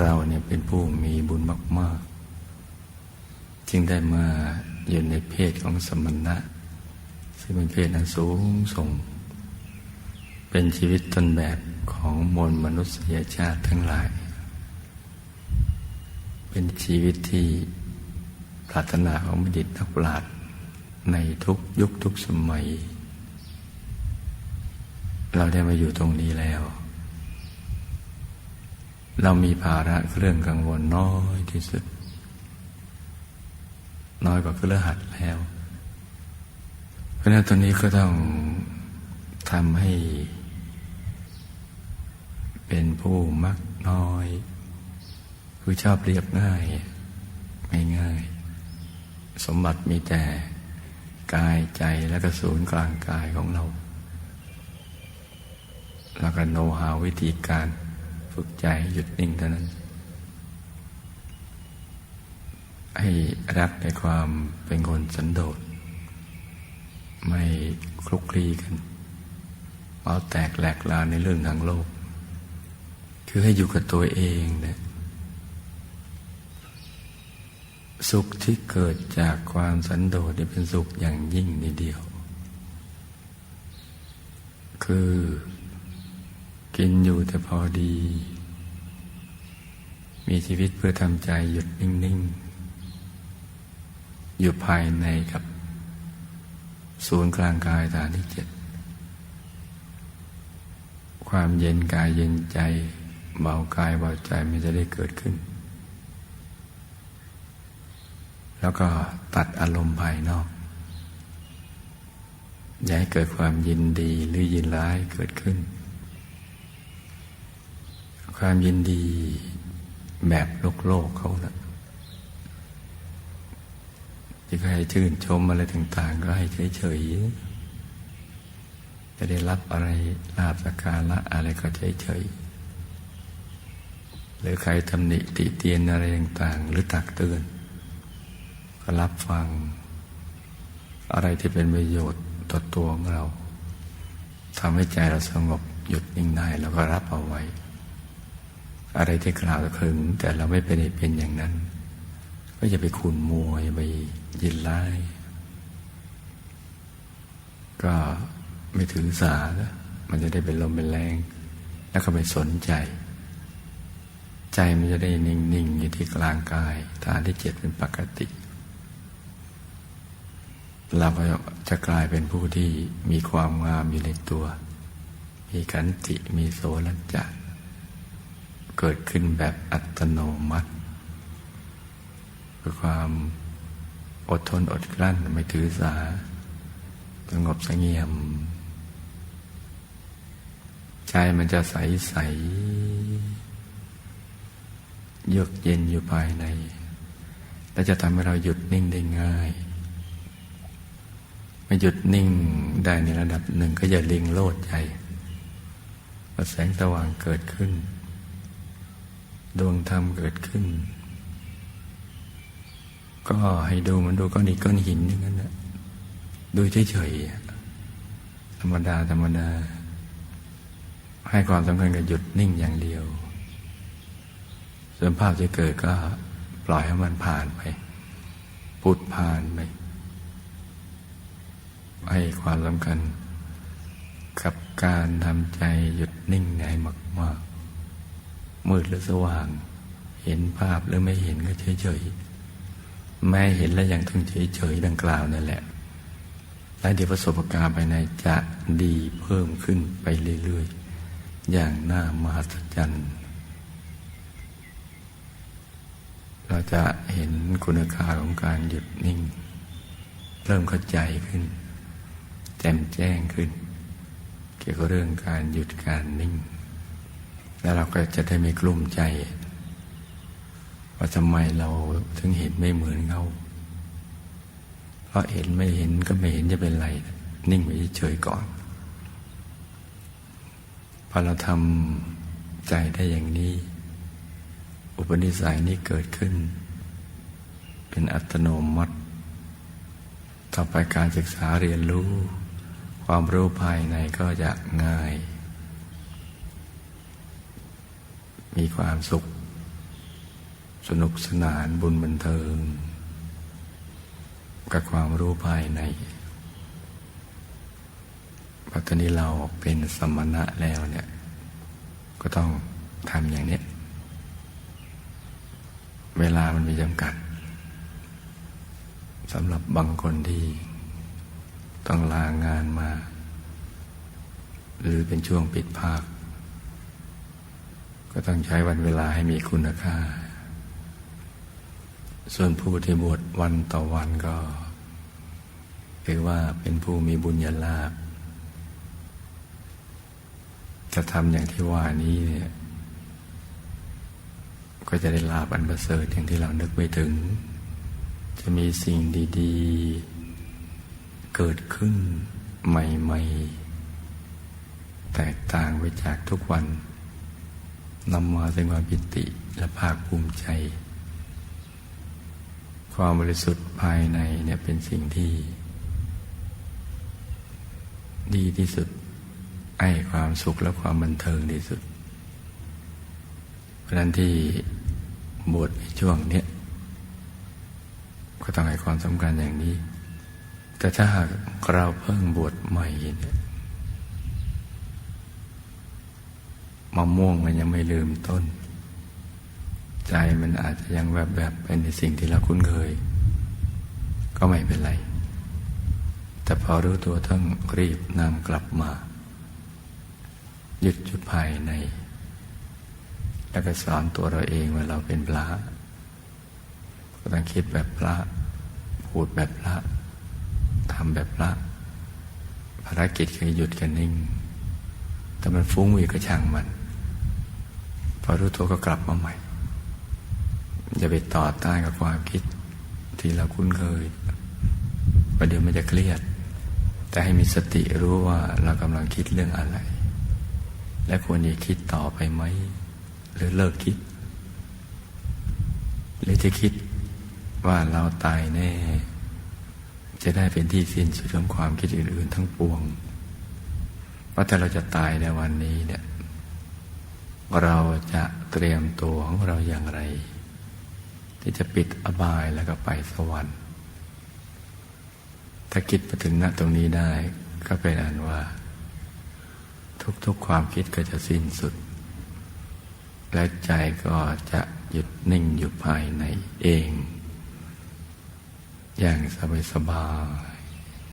เราเนี่ยเป็นผู้มีบุญมาก ๆ จึงได้มาอยู่ในเพศของสมณะ ซึ่งเป็นเพศอันสูงส่ง เป็นชีวิตต้นแบบของมวลมนุษยชาติทั้งหลาย เป็นชีวิตที่ปรารถนาของบัณฑิตนักปราชญ์ในทุกยุคทุกสมัย เราได้มาอยู่ตรงนี้แล้ว เรามีภาระเรื่องกังวลน้อยที่สุด น้อยกว่าเครือหัดแล้ว เพราะนั้นตอนนี้ก็ต้องทำให้ เป็นผู้มักน้อย คือชอบเรียบง่ายไม่ง่าย สมบัติมีแต่กายใจและก็ศูนย์กลางกายของเรา แล้วก็โนหาวิธีการ ฝึกใจหยุดนิ่งเท่านั้น ให้รักในความเป็นคนสันโดษ ไม่คลุกคลีกันเอาแตกแหลกลาในเรื่องทางโลก คือให้อยู่กับตัวเองเนี่ยสุขที่เกิดจากความสันโดษเป็นสุขอย่างยิ่งในเดียว คือ กินอยู่แต่พอดี มีชีวิตเพื่อทำใจหยุดนิ่ง ๆ อยู่ภายในกับ ศูนย์กลางกายฐานที่เจ็ด ความเย็นกายเย็นใจ เบากายเบาใจมันจะได้เกิดขึ้น แล้วก็ตัดอารมณ์ภายนอก อย่าให้เกิดความยินดีหรือยินร้ายเกิดขึ้น ความยินดีแบบโลกโลกเขานะที่ให้ชื่นชมอะไรต่าง ๆ ก็ให้เฉยๆจะได้รับอะไรลาบสการะอะไรก็เฉยๆหรือใครทำหนิติเตียนอะไรต่างๆ หรือตักเตือน ก็รับฟัง อะไรที่เป็นประโยชน์ต่อตัวของเราทำให้ใจเราสงบหยุดนิ่งได้แล้วก็รับเอาไว้ อะไรที่กล่าวถึง แต่เราไม่เป็นเป็นอย่างนั้น ก็จะไปขุนมัวอย่าไปยินไล่ก็ไม่ถือสาแล้วมันจะได้เป็นลมเป็นแรง แล้วก็ไม่สนใจ ใจมันจะได้นิ่ง ๆ อยู่ที่กลางกายฐานที่เจ็ดเป็นปกติ เราจะกลายเป็นผู้ที่มีความงามอยู่ในตัว มีขันติมีโสรัจะ เกิดขึ้นแบบอัตโนมัติคือความอดทนอดกลั้นไม่ถือสาสงบสงเงียม ใจมันจะใสใสเยือกเย็นอยู่ภายใน และจะทำให้เราหยุดนิ่งได้ง่ายไมาหยุดนิ่งได้ในระดับหนึ่งก็อย่าลิงโลดใจพอแสงสว่างเกิดขึ้น ดวงธรรมเกิดขึ้น ก็ให้ดูมันดูก้อนหินก้อนหินอย่างนั้นนะดูเฉยๆธรรมดาธรรมดา ให้ความสำคัญกับหยุดนิ่งอย่างเดียว ส่วนภาพที่เกิดก็ปล่อยให้มันผ่านไปพุดผ่านไปให้ความสำคัญกับการทำใจหยุดนิ่งในมากๆ มืดหรือสว่าง เห็นภาพหรือไม่เห็นก็เฉยๆไม่เห็นแล้วยังต้องเฉยๆดังกล่าวนั่นแหละ และเดี๋ยวประสบการณ์ภายในจะดีเพิ่มขึ้นไปเรื่อยๆ อย่างน่ามหัศจรรย์ เราจะเห็นคุณค่าของการหยุดนิ่ง เริ่มเข้าใจขึ้น แจ่มแจ้งขึ้น เกี่ยวกับเรื่องการหยุดการนิ่ง แล้วเราก็จะได้ไม่กลุ้มใจ ว่าทำไมเราถึงเห็นไม่เหมือนเขาเพราะเห็นไม่เห็นก็ไม่เห็นจะเป็นไร นิ่งไว้เฉยก่อน พอเราทำใจได้อย่างนี้ อุปนิสัยนี้เกิดขึ้น เป็นอัตโนมัติ ต่อไปการศึกษาเรียนรู้ ความรู้ภายในก็จะง่าย มีความสุข สนุกสนานบุญบันเทิง กับความรู้ภายในปัจจุบันนี้เราเป็นสมณะแล้วเนี่ย ก็ต้องทำอย่างนี้ เวลามันมีจำกัดสำหรับบางคนที่ต้องลางานมา หรือเป็นช่วงปิดภาค ก็ต้องใช้วันเวลาให้มีคุณค่า ส่วนผู้ที่บวชวันต่อวันก็ถือว่าเป็นผู้มีบุญญาลาภจะทำอย่างที่ว่านี้เนี่ยก็จะได้ลาบอันประเสริฐอย่างที่เรานึกไม่ถึง จะมีสิ่งดี ๆ เกิดขึ้นใหม่ ๆ แตกต่างไปจากทุกวัน นำมาซึ่งความปิติและภาคภูมิใจ ความบริสุทธิ์ภายในเนี่ยเป็นสิ่งที่ ดีที่สุดให้ความสุขและความบันเทิงที่สุด เพราะนั้นที่บวชในช่วงเนี้ก็ต้องให้ความสำคัญอย่างนี้ แต่ถ้าหากเราเพิ่งบวชใหม่เนี่ย มะม่วงมันยังไม่ลืมต้น ใจมันอาจจะยังแบบแบบเป็นในสิ่งที่เราคุ้นเคย ก็ไม่เป็นไร แต่พอรู้ตัวต้องรีบนำกลับมายุดจุดภายใน แล้วก็สอนตัวเราเองว่าเราเป็นพระก็ต้องคิดแบบพระ พูดแบบพระทำแบบพระภารกิจคือหยุดกันนิ่ง แต่มันฟุ้งอีกก็ช่างมัน พอรู้ตัวก็กลับมาใหม่อย่าไปต่อต้านกับความคิดที่เราคุ้นเคยประเดี๋ยวมันจะเครียด แต่ให้มีสติรู้ว่าเรากำลังคิดเรื่องอะไร และควรจะคิดต่อไปไหม หรือเลิกคิด หรือจะคิดว่าเราตายแน่ จะได้เป็นที่สิ้นสุดของความคิดอื่นๆทั้งปวงว่าแต่เราจะตายในวันนี้เนี่ย เราจะเตรียมตัวของเราอย่างไร ที่จะปิดอบายแล้วก็ไปสวรรค์ถ้าคิดมาถึงณตรงนี้ได้ก็เป็นอันว่า ทุกๆความคิดก็จะสิ้นสุด และใจก็จะหยุดนิ่งอยู่ภายในเอง อย่างสบาย